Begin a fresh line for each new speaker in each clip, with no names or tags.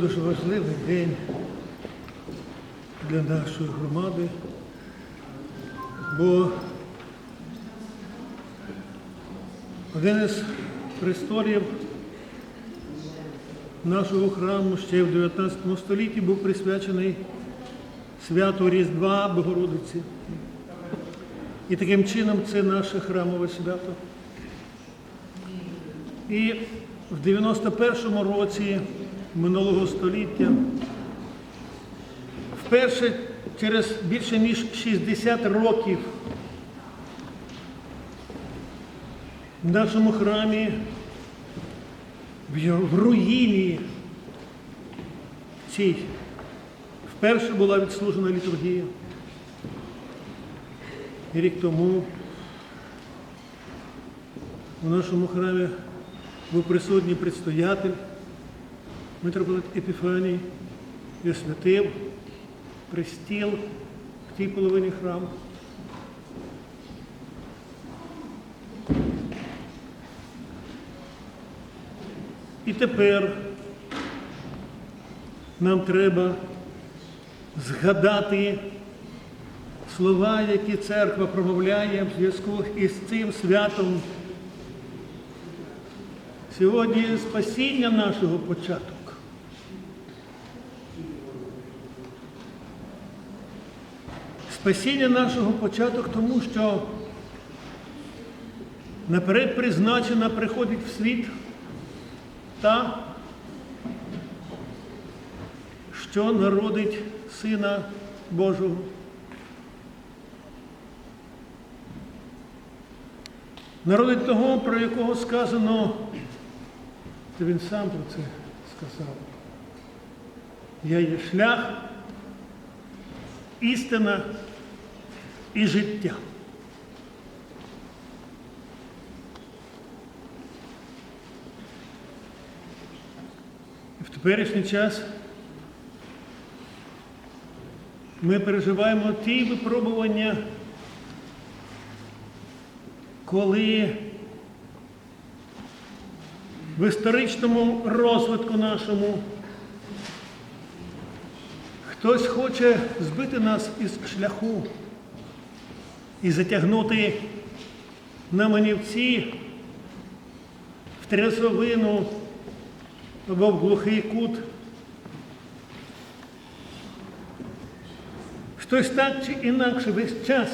Дуже важливий день для нашої громади, бо один із престолів нашого храму ще в 19 столітті був присвячений святу Різдва Богородиці. І таким чином це наше храмове свято. І в 91-му році минулого століття вперше через більше ніж 60 років в нашому храмі в руїні цій вперше була відслужена літургія. І рік тому у нашому храмі був присутній предстоятель, митрополит Епіфаній, освятив пристіл в тій половині храму. І тепер нам треба згадати слова, які церква промовляє в зв'язку із цим святом. Сьогодні спасіння нашого початок. Спасіння нашого початок, тому що наперед призначена приходить в світ та, що народить Сина Божого. Народить того, про якого сказано, це він сам про це сказав. Я є шлях, істина і життя. В теперішній час ми переживаємо ті випробування, коли в історичному розвитку нашому хтось хоче збити нас із шляху і затягнути на манівці в трясовину або в глухий кут. Хтось так чи інакше весь час,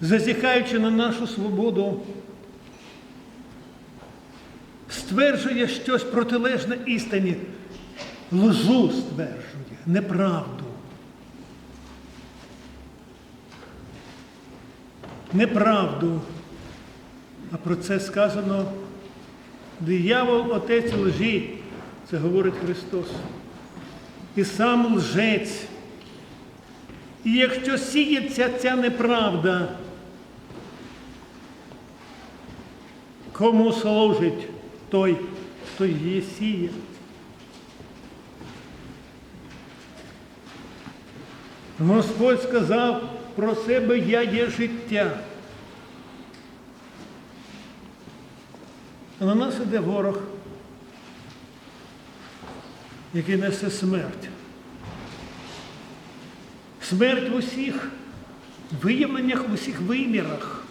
зазіхаючи на нашу свободу, стверджує щось протилежне істині, лжу стверджує, неправду. Неправду. А про це сказано диявол отець лжі, це говорить Христос. І сам лжець. І якщо сіється ця неправда, кому служить той, хто її сіє? Господь сказав про себе я є життя. А на нас іде ворог, який несе смерть. Смерть в усіх виявленнях, в усіх вимірах.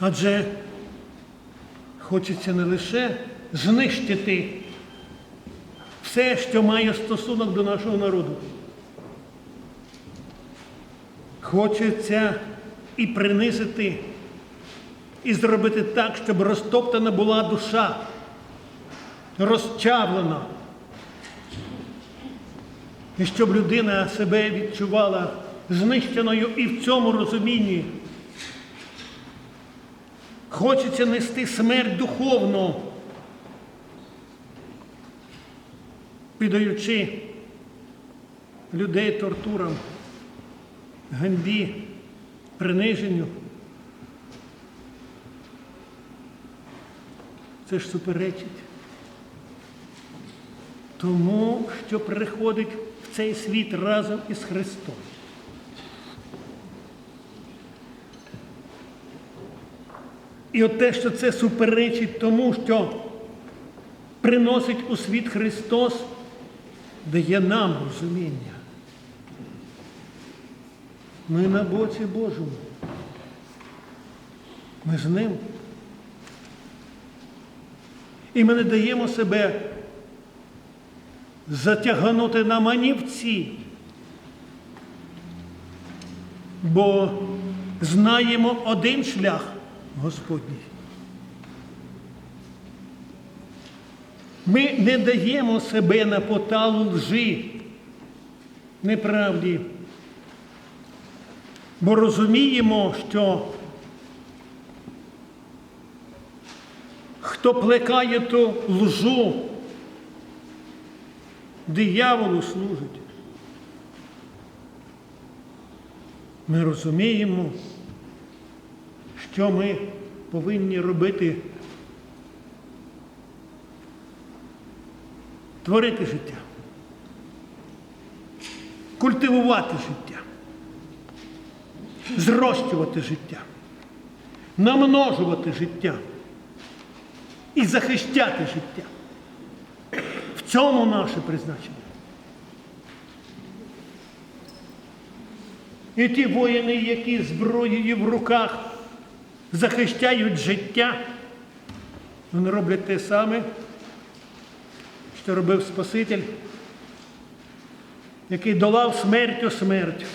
Адже хочеться не лише знищити все, що має стосунок до нашого народу. Хочеться і принизити, і зробити так, щоб розтоптана була душа, розчавлена. І щоб людина себе відчувала знищеною і в цьому розумінні. Хочеться нести смерть духовну, піддаючи людей тортурам, ганьбі, приниженню. Це ж суперечить тому, що приходить в цей світ разом із Христом. І от те, що це суперечить тому, що приносить у світ Христос, дає нам розуміння. Ми на боці Божому. Ми з ним. І ми не даємо себе затягнути на манівці, бо знаємо один шлях Господній. Ми не даємо себе на поталу лжи, неправді, бо розуміємо, що хто плекає ту лжу, дияволу служить. Ми розуміємо, що ми повинні робити. Творити життя, культивувати життя, зрощувати життя, намножувати життя і захищати життя. В цьому наше призначення. І ті воїни, які зброєю в руках захищають життя, вони роблять те саме, що робив Спаситель, який долав смертю смерть.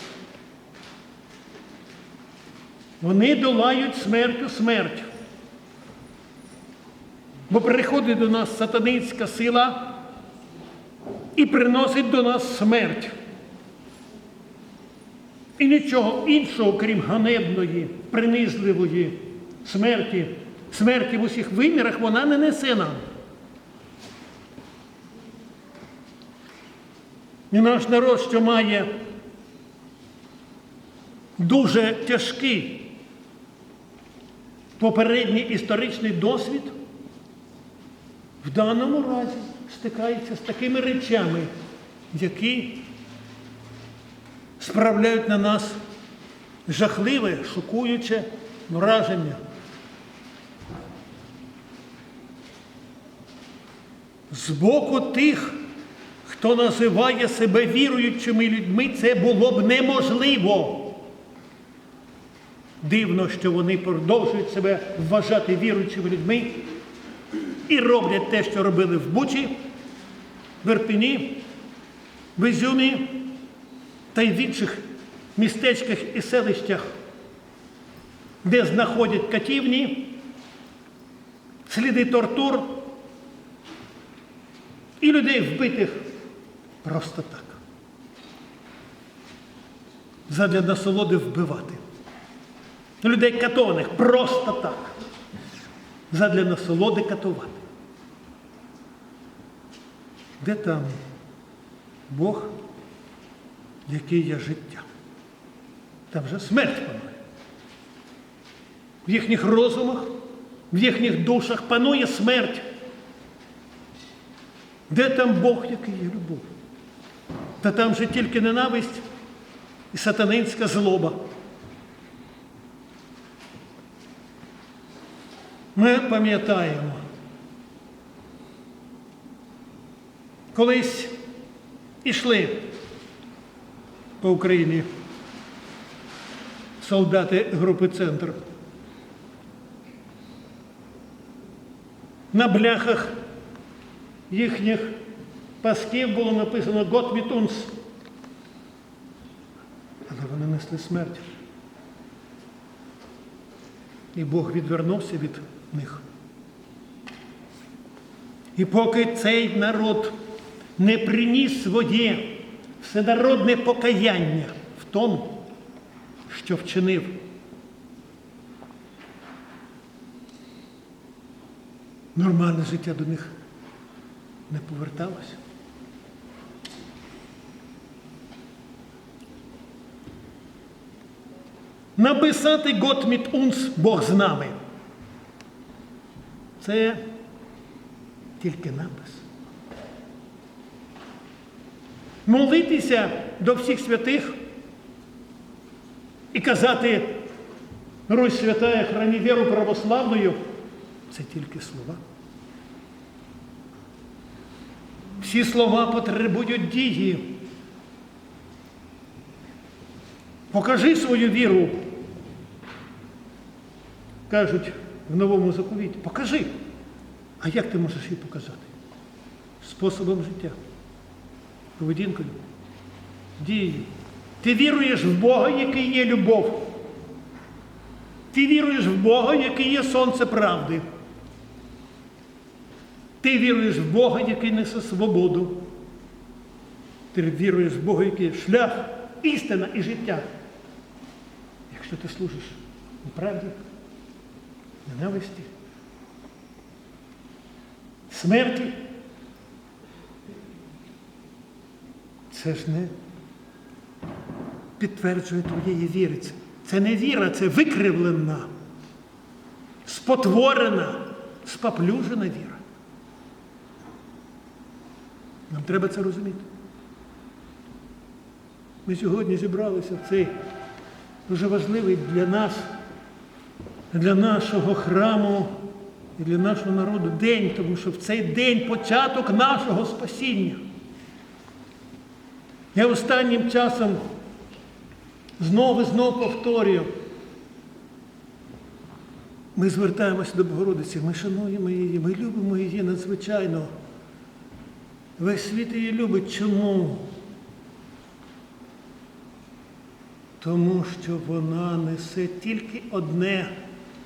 Вони долають смертю смерть. Бо приходить до нас сатанинська сила і приносить до нас смерть. І нічого іншого, крім ганебної, принизливої смерті, смерті в усіх вимірах, вона не несе нам. І наш народ, що має дуже тяжкий попередній історичний досвід, в даному разі стикається з такими речами, які справляють на нас жахливе, шокуюче враження. З боку тих, хто називає себе віруючими людьми, це було б неможливо. Дивно, що вони продовжують себе вважати віруючими людьми і роблять те, що робили в Бучі, в Ірпіні, в Ізюмі та й в інших містечках і селищах, де знаходять катівні, сліди тортур і людей вбитих просто так. Задля насолоди вбивати. Людей катованих просто так. Задля насолоди катувати. Де там Бог, який є життя? Там же смерть панує. В їхніх розумах, в їхніх душах панує смерть. Де там Бог, який є любов? Та там же тільки ненависть і сатанинська злоба. Ми пам'ятаємо, колись ішли по Україні солдати групи Центр. На бляхах їхніх пасків було написано «Гот мітунс». Але вони несли смерть. І Бог відвернувся від них. І поки цей народ не приніс своє всенародне покаяння в тому, що вчинив, нормальне життя до них не поверталося. Написати Гот унс Бог з нами. Це тільки напис. Молитися до всіх святих і казати Русь святая, храни віру православною це тільки слова. Всі слова потребують дії. Покажи свою віру. Кажуть в новому заповіті. Покажи. А як ти можеш її показати? Способом життя, поведінкою, дією. Ти віруєш в Бога, який є любов. Ти віруєш в Бога, який є сонце правди. Ти віруєш в Бога, який несе свободу. Ти віруєш в Бога, який є шлях, істина і життя. Якщо ти служиш неправді, ненависті, смерті, це ж не підтверджує твоєї віри. Це- не віра, це викривлена, спотворена, споплюжена віра. Нам треба це розуміти. Ми сьогодні зібралися в цей дуже важливий для нас, для нашого храму і для нашого народу день, тому що в цей день початок нашого спасіння. Я останнім часом знову і знову повторюю. Ми звертаємося до Богородиці, ми шануємо її, ми любимо її надзвичайно. Весь світ її любить. Чому? Тому що вона несе тільки одне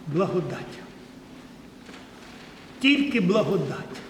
благодать. Тільки благодать.